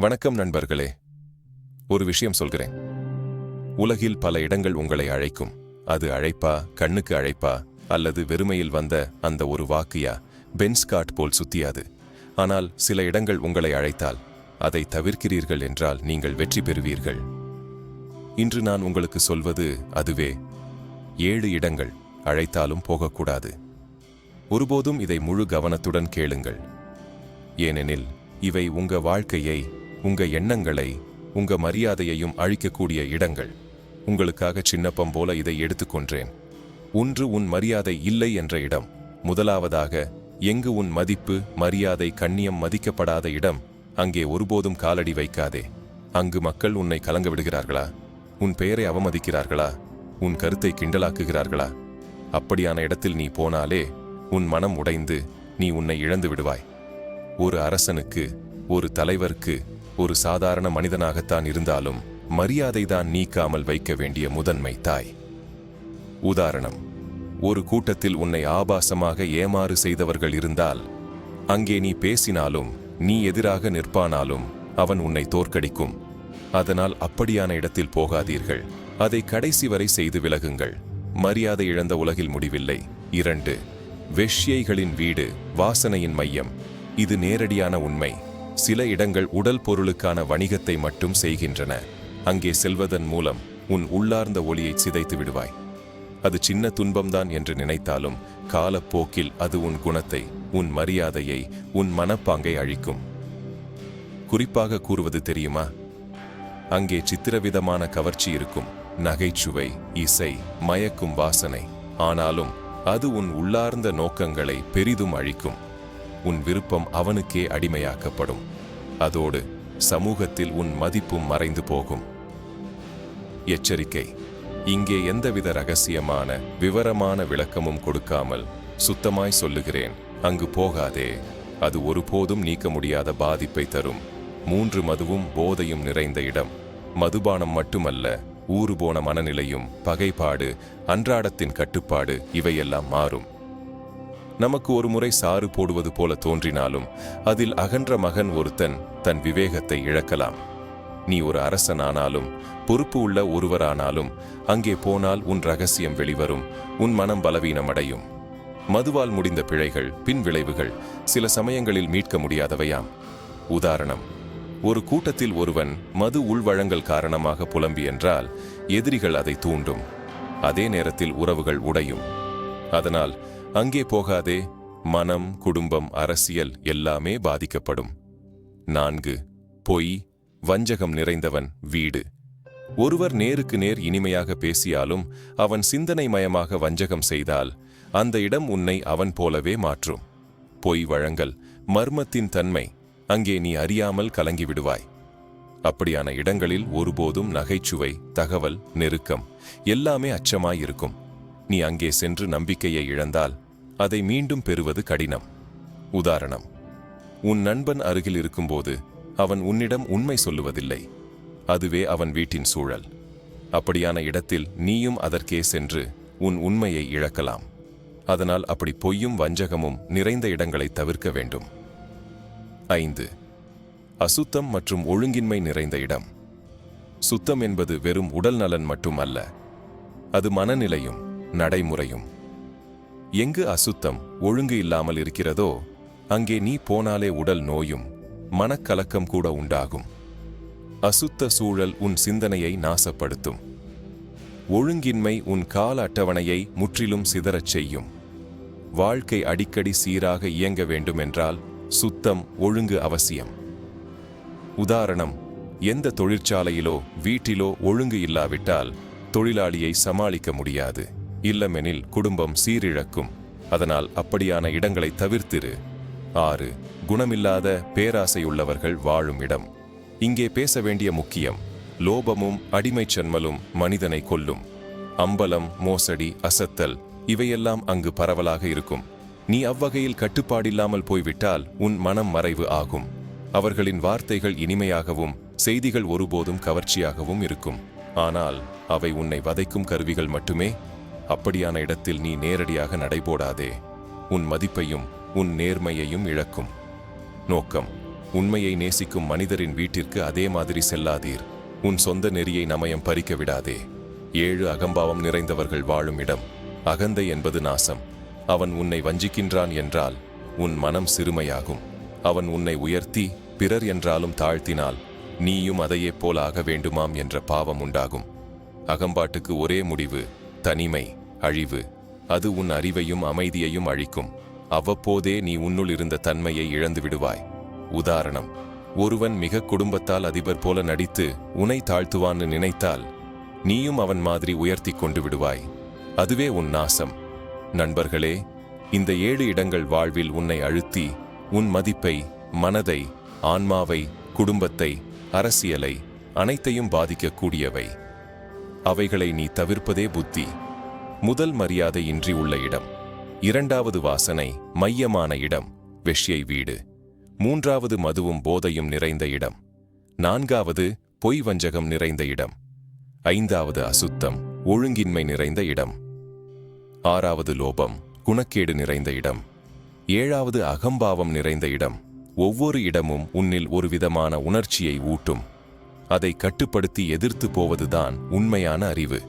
வணக்கம் நண்பர்களே. ஒரு விஷயம் சொல்கிறேன். உலகில் பல இடங்கள் உங்களை அழைக்கும். அது அழைப்பா கண்ணுக்கு அழைப்பா அல்லது வெறுமையில் வந்த அந்த ஒரு வாக்கியா பென்ஸ்காட் போல் சுத்தியாது. ஆனால் சில இடங்கள் உங்களை அழைத்தால் அதை தவிர்க்கிறீர்கள் என்றால் நீங்கள் வெற்றி பெறுவீர்கள். இன்று நான் உங்களுக்கு சொல்வது அதுவே. ஏழு இடங்கள் அழைத்தாலும் போகக்கூடாது. ஒருபோதும் இதை முழு கவனத்துடன் கேளுங்கள். ஏனெனில் இவை உங்க வாழ்க்கையை உங்க எண்ணங்களை உங்க மரியாதையையும் அழிக்கக்கூடிய இடங்கள். உங்களுக்காக சின்னப்பம் போல இதை எடுத்துக்கொன்றேன் ஒன்று உன் மரியாதை இல்லை என்ற இடம். முதலாவதாக எங்கு உன் மதிப்பு மரியாதை கண்ணியம் மதிக்கப்படாத இடம். அங்கே ஒருபோதும் காலடி வைக்காதே. அங்கு மக்கள் உன்னை கலங்க விடுகிறார்களா? உன் பெயரை அவமதிக்கிறார்களா? உன் கருத்தை கிண்டலாக்குகிறார்களா? அப்படியான இடத்தில் நீ போனாலே உன் மனம் உடைந்து நீ உன்னை இழந்து விடுவாய். ஒரு அரசனுக்கு ஒரு தலைவருக்கு ஒரு சாதாரண மனிதனாகத்தான் இருந்தாலும் மரியாதை தான் நீக்காமல் வைக்க வேண்டிய முதன்மை தாய். உதாரணம் ஒரு கூட்டத்தில் உன்னை ஆபாசமாக ஏமாறு செய்தவர்கள் இருந்தால் அங்கே நீ பேசினாலும் நீ எதிராக நிற்பானாலும் அவன் உன்னை தோற்கடிக்கும். அதனால் அப்படியான இடத்தில் போகாதீர்கள். அதை கடைசி வரை செய்து விலகுங்கள். மரியாதை இழந்த உலகில் முடிவில்லை. இரண்டு வெஷ்யைகளின் வீடு வாசனையின் மையம். இது நேரடியான உண்மை. சில இடங்கள் உடல் பொருளுக்கான வணிகத்தை மட்டும் செய்கின்றன. அங்கே செல்வதன் மூலம் உன் உள்ளார்ந்த ஒளியை சிதைத்து விடுவாய். அது சின்ன துன்பம்தான் என்று நினைத்தாலும் காலப்போக்கில் அது உன் குணத்தை உன் மரியாதையை உன் மனப்பாங்கை அழிக்கும். குறிப்பாக கூறுவது தெரியுமா? அங்கே சித்திரவிதமான கவர்ச்சி இருக்கும். நகைச்சுவை இசை மயக்கும் வாசனை. ஆனாலும் அது உன் உள்ளார்ந்த நோக்கங்களை பெரிதும் அழிக்கும். உன் விருப்பம் அவனுக்கே அடிமையாக்கப்படும். அதோடு சமூகத்தில் உன் மதிப்பும் மறைந்து போகும். எச்சரிக்கை. இங்கே எந்தவித ரகசியமான விவரமான விளக்கமும் கொடுக்காமல் சுத்தமாய் சொல்லுகிறேன். அங்கு போகாதே. அது ஒருபோதும் நீக்க முடியாத பாதிப்பை தரும். மூன்று மதுவும் போதையும் நிறைந்த இடம். மதுபானம் மட்டுமல்ல ஊறு போன மனநிலையும் பகைப்பாடு அன்றாடத்தின் கட்டுப்பாடு இவையெல்லாம் மாறும். நமக்கு ஒரு முறை சாறு போடுவது போல தோன்றினாலும் அதில் அகன்ற மகன் ஒருத்தன் தன் விவேகத்தை இழக்கலாம். நீ ஒரு அரசனானாலும் பொறுப்பு உள்ள ஒருவரானாலும் அங்கே போனால் உன் ரகசியம் வெளிவரும் உன் மனம் பலவீனமடையும். மதுவால் முடிந்த பிழைகள் பின் விளைவுகள் சில சமயங்களில் மீட்க முடியாதவையாம். உதாரணம் ஒரு கூட்டத்தில் ஒருவன் மது உள்வழங்கல் காரணமாக புலம்பி என்றால் எதிரிகள் அதை தூண்டும். அதே நேரத்தில் உறவுகள் உடையும். அதனால் அங்கே போகாதே மனம் குடும்பம் அரசியல் எல்லாமே பாதிக்கப்படும். நான்கு பொய் வஞ்சகம் நிறைந்தவன் வீடு. ஒருவர் நேருக்கு நேர் இனிமையாக பேசியாலும் அவன் சிந்தனை மயமாக வஞ்சகம் செய்தால் அந்த இடம் உன்னை அவன் போலவே மாற்றும். பொய் வழங்கல் மர்மத்தின் தன்மை அங்கே நீ அறியாமல் கலங்கிவிடுவாய். அப்படியான இடங்களில் ஒருபோதும் நகைச்சுவை தகவல் நெருக்கம் எல்லாமே அச்சமாயிருக்கும். நீ அங்கே சென்று நம்பிக்கையை இழந்தால் அதை மீண்டும் பெறுவது கடினம். உதாரணம் உன் நண்பன் அருகில் இருக்கும்போது அவன் உன்னிடம் உண்மை சொல்லுவதில்லை. அதுவே அவன் வீட்டின் சூழல். அப்படியான இடத்தில் நீயும் அதற்கே சென்று உன் உண்மையை இழக்கலாம். அதனால் அப்படி பொய்யும் வஞ்சகமும் நிறைந்த இடங்களை தவிர்க்க வேண்டும். ஐந்து அசுத்தம் மற்றும் ஒழுங்கின்மை நிறைந்த இடம். சுத்தம் என்பது வெறும் உடல் நலன் மட்டுமல்ல அது மனநிலையும் நடைமுறையும். எங்கு அசுத்தம் ஒழுங்கு இல்லாமல் இருக்கிறதோ அங்கே நீ போனாலே உடல் நோயும் மனக்கலக்கம் கூட உண்டாகும். அசுத்த சூழல் உன் சிந்தனையை நாசப்படுத்தும். ஒழுங்கின்மை உன் கால அட்டவணையை முற்றிலும் சிதறச் செய்யும். வாழ்க்கை அடிக்கடி சீராக இயங்க வேண்டுமென்றால் சுத்தம் ஒழுங்கு அவசியம். உதாரணம் எந்த தொழிற்சாலையிலோ வீட்டிலோ ஒழுங்கு இல்லாவிட்டால் தொழிலாளியை சமாளிக்க முடியாது. இல்லமெனில் குடும்பம் சீரிழக்கும். அதனால் அப்படியான இடங்களை தவிர்த்திரு. ஆறு. குணமில்லாத பேராசையுள்ளவர்கள் வாழும் இடம். இங்கே பேச வேண்டிய முக்கியம். லோபமும் அடிமைச் சன்மலும் மனிதனை கொல்லும். அம்பலம் மோசடி அசத்தல் இவையெல்லாம் அங்கு பரவலாக இருக்கும். நீ அவ்வகையில் கட்டுப்பாடில்லாமல் போய்விட்டால் உன் மனம் மறைவு ஆகும். அவர்களின் வார்த்தைகள் இனிமையாகவும் செய்திகள் ஒருபோதும் கவர்ச்சியாகவும் இருக்கும். ஆனால் அவை உன்னை வதைக்கும் கருவிகள் மட்டுமே. அப்படியான இடத்தில் நீ நேரடியாக நடைபோடாதே. உன் மதிப்பையும் உன் நேர்மையையும் இழக்கும். நோக்கம் உண்மையை நேசிக்கும் மனிதரின் வீட்டிற்கு அதே மாதிரி செல்லாதீர். உன் சொந்த நெறியை நமயம் பறிக்க விடாதே. ஏழு அகம்பாவம் நிறைந்தவர்கள் வாழும் இடம். அகந்தை என்பது நாசம். அவன் உன்னை வஞ்சிக்கின்றான் என்றால் உன் மனம் சிறுமையாகும். அவன் உன்னை உயர்த்தி பிறர் என்றாலும் தாழ்த்தினால் நீயும் அதையே போல ஆக வேண்டுமாம் என்ற பாவம் உண்டாகும். அகம்பாட்டுக்கு ஒரே முடிவு தனிமை. அழிவு. அது உன் அறிவையும் அமைதியையும் அழிக்கும். அவ்வப்போதே நீ உன்னுள் இருந்த தன்மையை இழந்து விடுவாய். உதாரணம் ஒருவன் மிக குடும்பத்தால் அதிபர் போல நடித்து உன்னை தாழ்த்துவான்னு நினைத்தால் நீயும் அவன் மாதிரி உயர்த்தி கொண்டு விடுவாய். அதுவே உன் நாசம். நண்பர்களே இந்த ஏழு இடங்கள் வாழ்வில் உன்னை அழுத்தி உன் மதிப்பை மனதை ஆன்மாவை குடும்பத்தை அரசியலை அனைத்தையும் பாதிக்கக்கூடியவை. அவைகளை நீ தவிர்ப்பதே புத்தி. முதல் மரியாதை இன்றி உள்ள இடம். இரண்டாவது வாசனை மையமான இடம் வெஷ்யை வீடு. மூன்றாவது மதுவும் போதையும் நிறைந்த இடம். நான்காவது பொய் வஞ்சகம் நிறைந்த இடம். ஐந்தாவது அசுத்தம் ஒழுங்கின்மை நிறைந்த இடம். ஆறாவது லோபம் குணக்கேடு நிறைந்த இடம். ஏழாவது அகம்பாவம் நிறைந்த இடம். ஒவ்வொரு இடமும் உன்னில் ஒரு விதமான உணர்ச்சியை ஊட்டும். அதை கட்டுப்படுத்தி எதிர்த்து போவதுதான் உண்மையான அறிவு.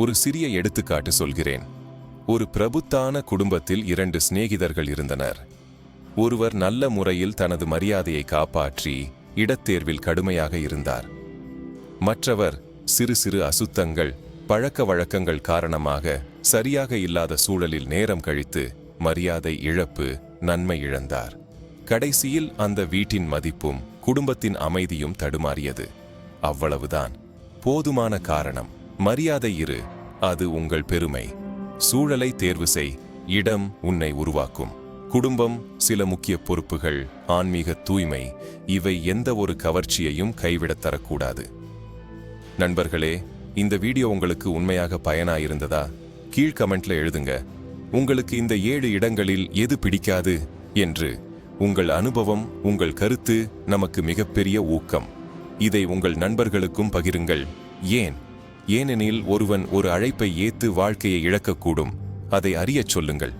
ஒரு சிறிய எடுத்துக்காட்டு சொல்கிறேன். ஒரு பிரபுத்தான குடும்பத்தில் இரண்டு சிநேகிதர்கள் இருந்தனர். ஒருவர் நல்ல முறையில் தனது மரியாதையை காப்பாற்றி இடத்தேர்வில் கடுமையாக இருந்தார். மற்றவர் சிறு சிறு அசுத்தங்கள் பழக்க வழக்கங்கள் காரணமாக சரியாக இல்லாத சூழலில் நேரம் கழித்து மரியாதை இழப்பு நன்மை இழந்தார். கடைசியில் அந்த வீட்டின் மதிப்பும் குடும்பத்தின் அமைதியும் தடுமாறியது. அவ்வளவுதான். போதுமான காரணம். மரியாதை இரு அது உங்கள் பெருமை. சூழலை தேர்வு செய் இடம் உன்னை உருவாக்கும். குடும்பம் சில முக்கிய பொறுப்புகள் ஆன்மீக தூய்மை இவை எந்த ஒரு கவர்ச்சியையும் கைவிடத் தரக்கூடாது. நண்பர்களே இந்த வீடியோ உங்களுக்கு உண்மையாக பயனாயிருந்ததா? கீழ் கமெண்ட்ல எழுதுங்க உங்களுக்கு இந்த ஏழு இடங்களில் எது பிடிக்காது? என்று. உங்கள் அனுபவம் உங்கள் கருத்து நமக்கு மிகப்பெரிய ஊக்கம். இதை உங்கள் நண்பர்களுக்கும் பகிருங்கள். ஏன்? ஏனெனில் ஒருவன் ஒரு அழைப்பை ஏத்து வாழ்க்கையை இழக்கக்கூடும். அதை அறியச் சொல்லுங்கள்.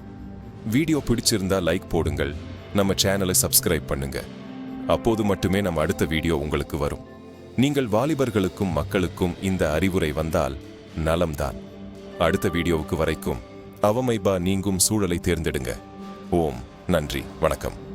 வீடியோ பிடிச்சிருந்தா லைக் போடுங்கள். நம்ம சேனலை சப்ஸ்கிரைப் பண்ணுங்க. அப்போது மட்டுமே நம்ம அடுத்த வீடியோ உங்களுக்கு வரும். நீங்கள் வாலிபர்களுக்கும் மக்களுக்கும் இந்த அறிவுரை வந்தால் நலம்தான். அடுத்த வீடியோவுக்கு வரைக்கும் அவமைபா நீங்கும் சூழலை தேர்ந்தெடுங்க. ஓம். நன்றி. வணக்கம்.